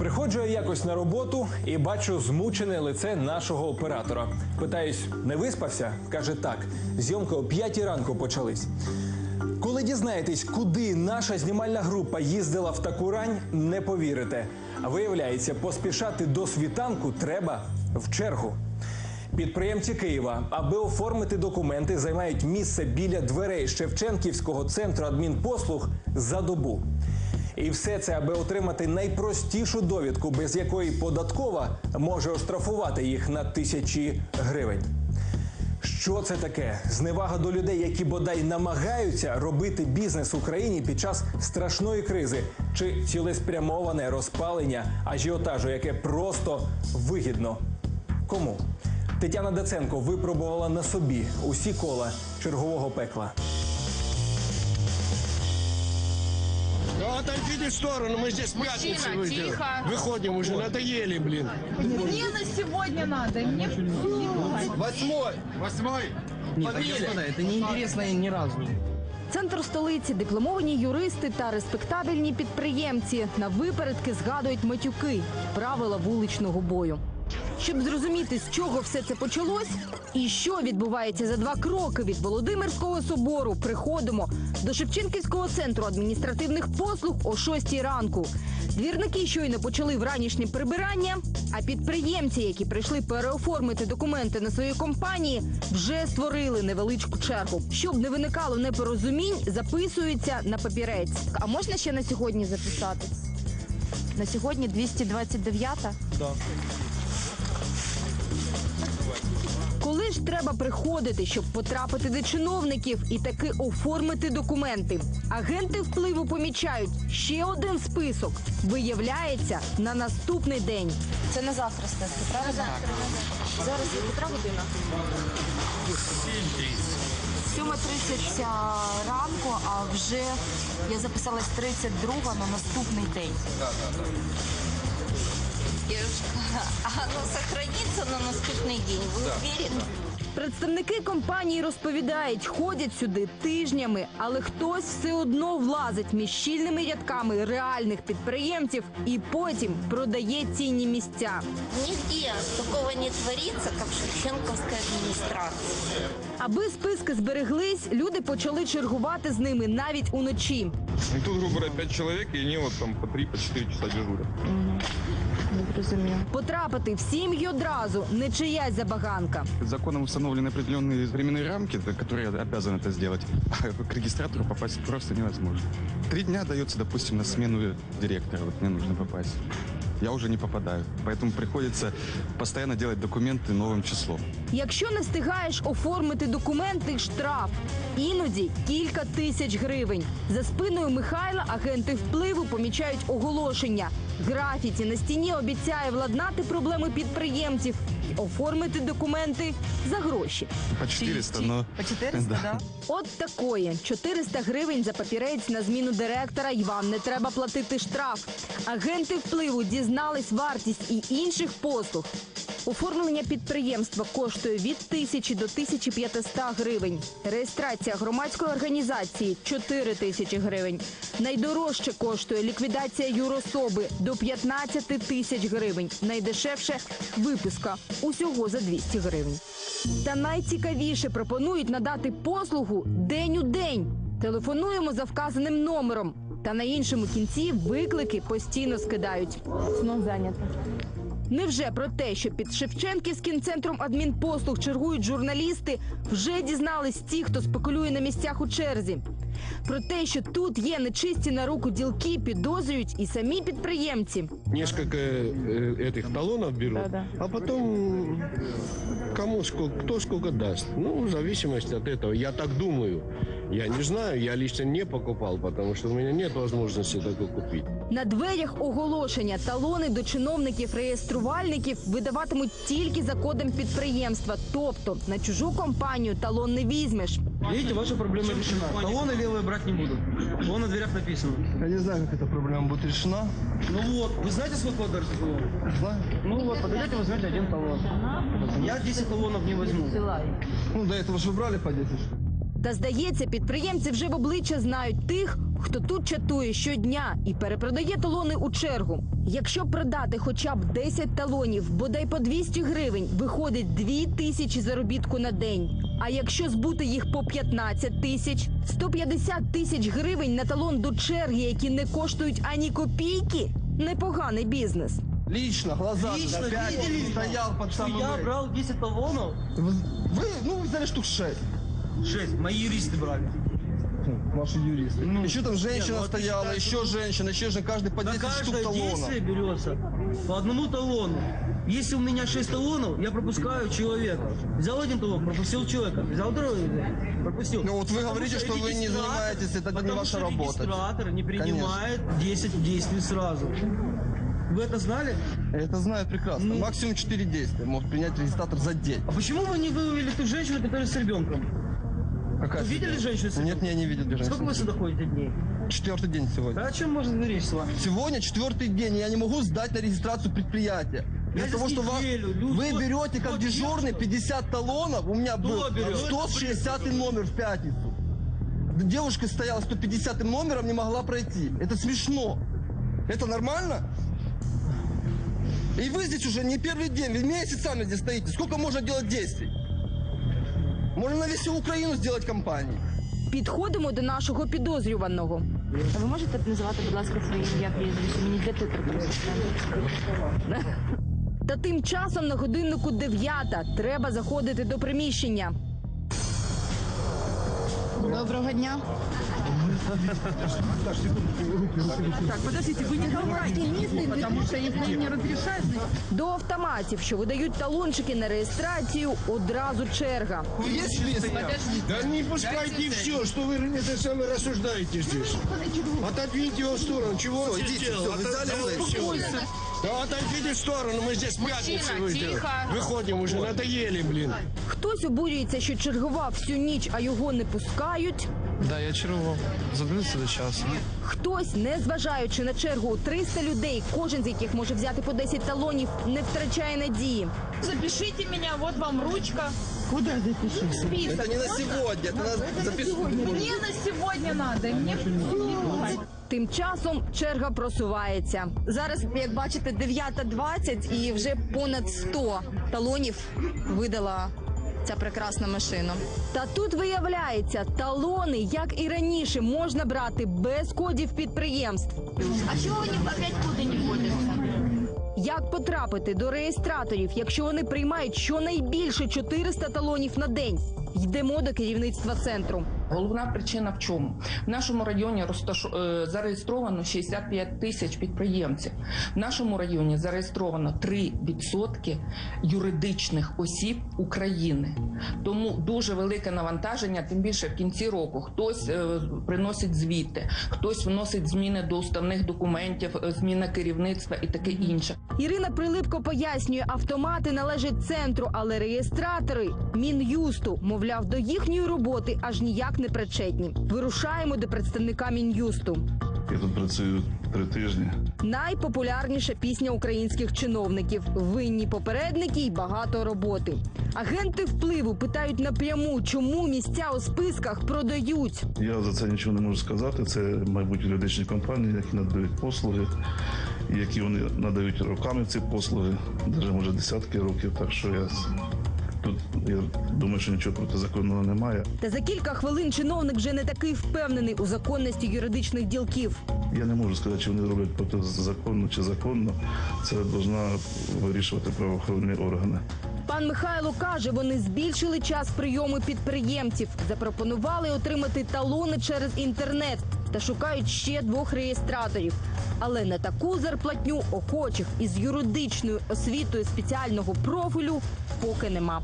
Приходжу я якось на роботу і бачу змучене лице нашого оператора. Питаюсь, не виспався? Каже так. Зйомки о п'ятій ранку почались. Коли дізнаєтесь, куди наша знімальна група їздила в таку рань, не повірите. А виявляється, поспішати до світанку треба в чергу. Підприємці Києва, аби оформити документи, займають місце біля дверей Шевченківського центру адмінпослуг за добу. І все це, аби отримати найпростішу довідку, без якої податкова може оштрафувати їх на тисячі гривень. Що це таке? Зневага до людей, які бодай намагаються робити бізнес в Україні під час страшної кризи, чи цілеспрямоване розпалення ажіотажу, яке просто вигідно. Кому? Тетяна Даценко випробувала на собі усі кола чергового пекла. Ну отойдите в сторону, мы здесь пятницы Мужчина, выйдем. тихо. Выходим уже, надоели, блин. Мне на сегодня надо, мне Восьмой. Восьмой. Нет, так, господа, это не интересно ни разу. Центр столиці, дипломовані юристи та респектабельні підприємці на випередки згадують матюки, правила вуличного бою. Щоб зрозуміти, з чого все це почалось, і що відбувається за два кроки від Володимирського собору, приходимо до Шевченківського центру адміністративних послуг о 6 ранку. Двірники щойно почали вранішнє прибирання, а підприємці, які прийшли переоформити документи на свої компанії, вже створили невеличку чергу. Щоб не виникало непорозумінь, записуються на папірець. А можна ще на сьогодні записатись? На сьогодні 229-та? Коли ж треба приходити, щоб потрапити до чиновників і таки оформити документи? Агенти впливу помічають ще один список. Виявляється на наступний день. Це на завтра стати, правда? Зараз є котра година? 7.30 ранку, а вже я записалась 32 на наступний день. Девушка, а оно сохранится на наступный день? Вы уверены? Представники компанії розповідають, ходять сюди тижнями, але хтось все одно влазить між щільними рядками реальних підприємців і потім продає цінні місця. Нигде такого не творится, как в Шевченковской администрации. Аби списки збереглись, люди почали чергувати з ними навіть уночі. И тут, грубо говоря, 5 человек, и они вот там по 3-4 по четыре часа дежурят. Потрапити в сім'ї одразу не чиясь забаганка. Законом установлены определенные временные рамки, да, которые обязаны это сделать. А к регистратору попасть просто невозможно. Три дня дается, допустим, на смену директора. Вот мне нужно попасть. Я уже не попадаю. Поэтому приходится постоянно делать документы новым числом. Якщо не встигаєш оформити документи, штраф. Іноді кілька тисяч гривень. За спиною Михайла агенти впливу помічають оголошення. Графіті на стіні обіцяє владнати проблеми підприємців і оформити документи за гроші. По 400, ну. По 400, да? От такої 400 гривень за папірець на зміну директора, і вам не треба платити штраф. Агенти впливу дізнались вартість і інших послуг. Оформлення підприємства коштує від 1000 до 1500 гривень. Реєстрація громадської організації 4 тисячі гривень. Найдорожче коштує ліквідація юрособи до 15 тисяч гривень. Найдешевше виписка усього за 200 гривень. Та найцікавіше пропонують надати послугу день у день. Телефонуємо за вказаним номером. Та на іншому кінці виклики постійно скидають. Знов зайнято. Невже про те, що під Шевченківським центром адмінпослуг чергують журналісти, вже дізнались ті, хто спекулює на місцях у черзі? Про те, що тут є нечисті на руку ділки, підозрюють і самі підприємці. Несколько э, этих талонов берут, а потом кому сколько, кто сколько даст. Ну, в зависимости от этого. Я так думаю. Я не знаю, я лично не покупал, потому что у меня нет возможности такой купить. На дверях оголошення талони до чиновників-реєструвальників видаватимуть тільки за кодом підприємства. Тобто на чужу компанію талон не візьмеш. Видите, ваша проблема решена. Талоны левые брать не буду. Вон на дверях написано. Я не знаю, как эта проблема будет решена. Ну вот, вы знаете, сколько удар талон? Знаю. Ну вот, подойдете, возьмете один талон. Я 10 талонов не возьму. Ну, до этого же брали по 10 штук. Та здається, підприємці вже в обличчя знають тих, хто тут чатує щодня і перепродає талони у чергу. Якщо продати хоча б 10 талонів, бодай по 200 гривень, виходить 2 тисячі заробітку на день. А якщо збути їх по 15 тисяч, 150 тисяч гривень на талон до черги, які не коштують ані копійки, непоганий бізнес. Лично, глаза Лично опять видели, стоял под что самым... я брал 10 талонов? Вы, ну, вы взяли штук 6. 6. Мои юристы брали. Ваши юристы. Ну, еще там женщина не, ну, а ты стояла, считаешь, еще что- женщина, еще же каждый по На 10 штук каждое талонов. действие берется по одному талону. Если у меня 6 талонов, я пропускаю человека. Взял один талон, пропустил человека. Взял другой, пропустил. Ну, вот вы говорите, что вы не занимаетесь, это не ваша что работа. регистратор не принимает 10 действий сразу. Вы это знали? Это знаю прекрасно. Ну. Максимум 4 действия может принять регистратор за день. А почему вы не вывели ту женщину, которая с ребенком? Какая Вы видели женщину с Нет, ребенком? я не видел женщину. Сколько вы сюда ходите дней? Четвертый день сегодня. А о чем можно говорить с вами? Сегодня четвертый день, я не могу сдать на регистрацию предприятия. Для Я того, здесь что вас- неделю, люди- вы вот- берете как вот дежурный я- 50 талонов, у меня был берет? 160 номер в пятницу. Девушка стояла 150 номером, не могла пройти. Это смешно. Это нормально? И вы здесь уже не первый день, вы месяцами здесь стоите. Сколько можно делать действий? Можно на всю Украину сделать компанию. Підходимо до нашого підозрюваного. Ви можете називати, будь ласка, своє ім'я прізвище? Мені для титру просто. Та тим часом на годиннику дев'ята. Треба заходити до приміщення. Доброго дня. До автоматів, що видають талончики на реєстрацію, одразу черга. Есть список? Да не пускайте все, что вы это самое рассуждаете здесь. Отодвиньте его в сторону. Чего он Всё, здесь идите, делал? всё, вы взяли, Отодвиньте вы- всё. Да отойдите в сторону, мы здесь пятницы выйдем. Выходим уже, надоели, блин. Хтось обурюється, що чергував всю ніч, а його не пускають. Да, я чергував. Задивився до часу. Хтось, не зважаючи на чергу у 300 людей, кожен з яких може взяти по 10 талонів, не втрачає надії. Запишите меня, вот вам ручка. Куда запишешь? Список. Это не на сегодня, это на записывать. Мне на сегодня надо. Мне Тим часом черга просувається. Зараз, як бачите, 9.20 і вже понад 100 талонів видала ця прекрасна машина. Та тут виявляється, талони, як і раніше, можна брати без кодів підприємств. А чого вони опять куди не ходите? Як потрапити до реєстраторів, якщо вони приймають щонайбільше 400 талонів на день? Йдемо до керівництва центру. Головна причина в чому? В нашому районі розташ... е, зареєстровано 65 тисяч підприємців. В нашому районі зареєстровано 3% юридичних осіб України. Тому дуже велике навантаження, тим більше в кінці року. Хтось е, приносить звіти, хтось вносить зміни до уставних документів, е, зміна керівництва і таке інше. Ірина Прилипко пояснює, автомати належать центру, але реєстратори мін'юсту, мовляв, до їхньої роботи аж ніяк не причетні. Вирушаємо до представника мін'юсту. Я тут працюю три тижні. Найпопулярніша пісня українських чиновників. Винні попередники й багато роботи. Агенти впливу питають напряму, чому місця у списках продають. Я за це нічого не можу сказати. Це, мабуть, юридичні компанії, які надають послуги, які вони надають роками ці послуги, навіть може десятки років. Так що я тут я думаю, що нічого протизаконного немає. Та за кілька хвилин чиновник вже не такий впевнений у законності юридичних ділків. Я не можу сказати, чи вони роблять протизаконно чи законно. Це повинна вирішувати правоохоронні органи. Пан Михайло каже, вони збільшили час прийому підприємців, запропонували отримати талони через інтернет та шукають ще двох реєстраторів. Але на таку зарплатню охочих із юридичною освітою спеціального профілю поки нема.